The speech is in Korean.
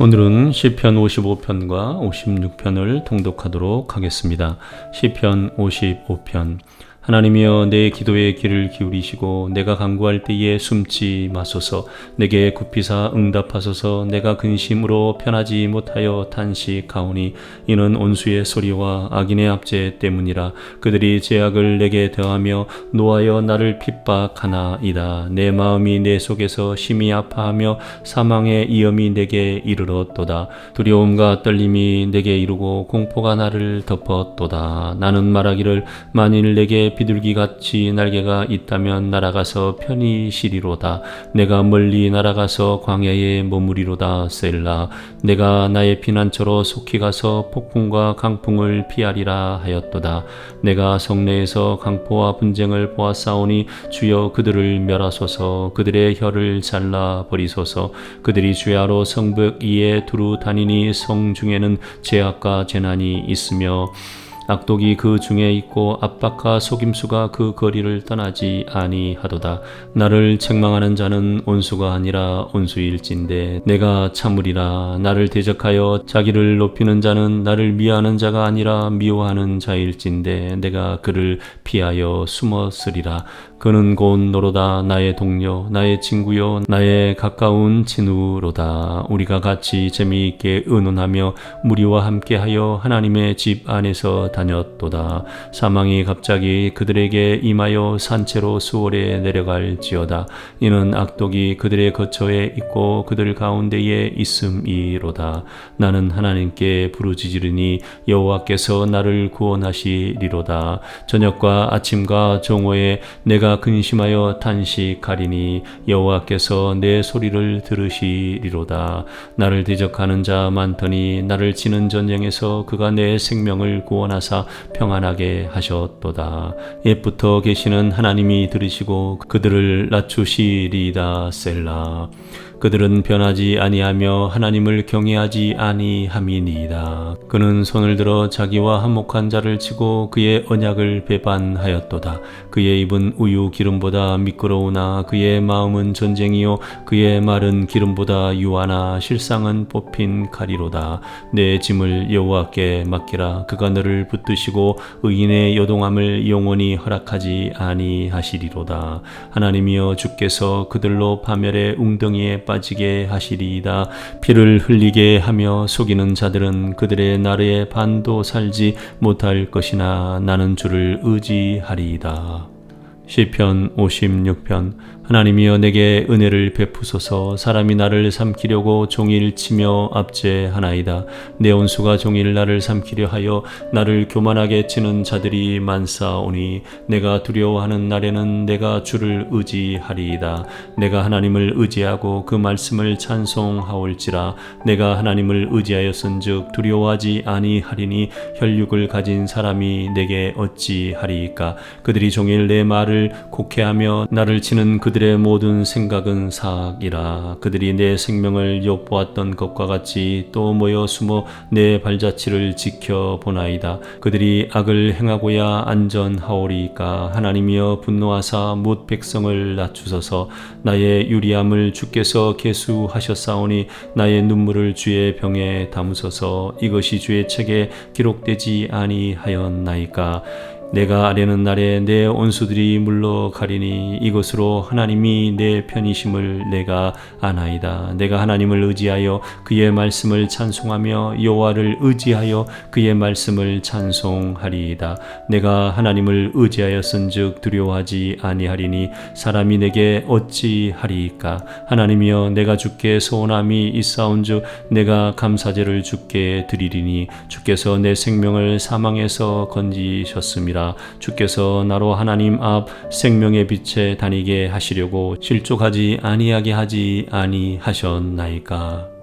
오늘은 시편 55편과 56편을 통독하도록 하겠습니다. 시편 55편 하나님이여 내 기도에 귀를 기울이시고 내가 간구할 때에 숨지 마소서. 내게 굽히사 응답하소서. 내가 근심으로 편하지 못하여 탄식하오니 이는 온수의 소리와 악인의 압제 때문이라. 그들이 제약을 내게 더하며 노하여 나를 핍박하나이다. 내 마음이 내 속에서 심히 아파하며 사망의 이염이 내게 이르렀도다. 두려움과 떨림이 내게 이르고 공포가 나를 덮었도다. 나는 말하기를 만일 내게 비둘기 같이 날개가 있다면 날아가서 편히 쉬리로다. 내가 멀리 날아가서 광야에 머무리로다. 셀라. 내가 나의 피난처로 속히 가서 폭풍과 강풍을 피하리라 하였도다. 내가 성내에서 강포와 분쟁을 보았사오니 주여 그들을 멸하소서. 그들의 혀를 잘라 버리소서. 그들이 주야로 성벽 위에 두루 다니니 성 중에는 죄악과 재난이 있으며 악독이 그 중에 있고 압박과 속임수가 그 거리를 떠나지 아니하도다. 나를 책망하는 자는 온수가 아니라 온수일진데 내가 참으리라. 나를 대적하여 자기를 높이는 자는 나를 미워하는 자가 아니라 미워하는 자일진데 내가 그를 피하여 숨었으리라. 그는 곧 너로다 나의 동료 나의 친구요 나의 가까운 친우로다. 우리가 같이 재미있게 의논하며 무리와 함께하여 하나님의 집 안에서 다녔도다. 사망이 갑자기 그들에게 임하여 산채로 수월에 내려갈지어다. 이는 악독이 그들의 거처에 있고 그들 가운데에 있음이로다. 나는 하나님께 부르짖으리니 여호와께서 나를 구원하시리로다. 저녁과 아침과 정오에 내가 근심하여 탄식하리니 여호와께서 내 소리를 들으시리로다. 나를 대적하는 자 많더니 나를 치는 전쟁에서 그가 내 생명을 구원하사 평안하게 하셨도다. 옛부터 계시는 하나님이 들으시고 그들을 낮추시리다 셀라 그들은 변하지 아니하며 하나님을 경외하지 아니함이니이다. 그는 손을 들어 자기와 한목한 자를 치고 그의 언약을 배반하였도다. 그의 입은 우유 기름보다 미끄러우나 그의 마음은 전쟁이요 그의 말은 기름보다 유하나 실상은 뽑힌 칼이로다. 내 짐을 여호와께 맡기라. 그가 너를 붙드시고 의인의 여동함을 영원히 허락하지 아니하시리로다. 하나님이여 주께서 그들로 파멸의 웅덩이에 빠 지게 하시리이다. 피를 흘리게 하며 속이는 자들은 그들의 나라에 반도 살지 못할 것이나 나는 주를 의지하리이다. 시편 56편 하나님이여 내게 은혜를 베푸소서. 사람이 나를 삼키려고 종일 치며 압제하나이다. 내 온수가 종일 나를 삼키려 하여 나를 교만하게 치는 자들이 많사오니 내가 두려워하는 날에는 내가 주를 의지하리이다. 내가 하나님을 의지하고 그 말씀을 찬송하올지라. 내가 하나님을 의지하였은즉 두려워하지 아니하리니 혈육을 가진 사람이 내게 어찌하리이까? 그들이 종일 내 말을 곡해하며 나를 치는 그 그들의 모든 생각은 사악이라. 그들이 내 생명을 엿보았던 것과 같이 또 모여 숨어 내 발자취를 지켜보나이다. 그들이 악을 행하고야 안전하오리까. 하나님이여 분노하사 못 백성을 낮추소서. 나의 유리함을 주께서 계수하셨사오니 나의 눈물을 주의 병에 담으소서. 이것이 주의 책에 기록되지 아니하였나이까 내가 아뢰는 날에 내 온수들이 물러가리니 이것으로 하나님이 내 편이심을 내가 아나이다. 내가 하나님을 의지하여 그의 말씀을 찬송하며 여호와를 의지하여 그의 말씀을 찬송하리이다. 내가 하나님을 의지하였은즉 두려워하지 아니하리니 사람이 내게 어찌하리이까 하나님이여 내가 주께 소원함이 있사온즉 내가 감사제를 주께 드리리니 주께서 내 생명을 사망에서 건지셨습니다. 주께서 나로 하나님 앞 생명의 빛에 다니게 하시려고 실족하지 아니하게 하지 아니하셨나이까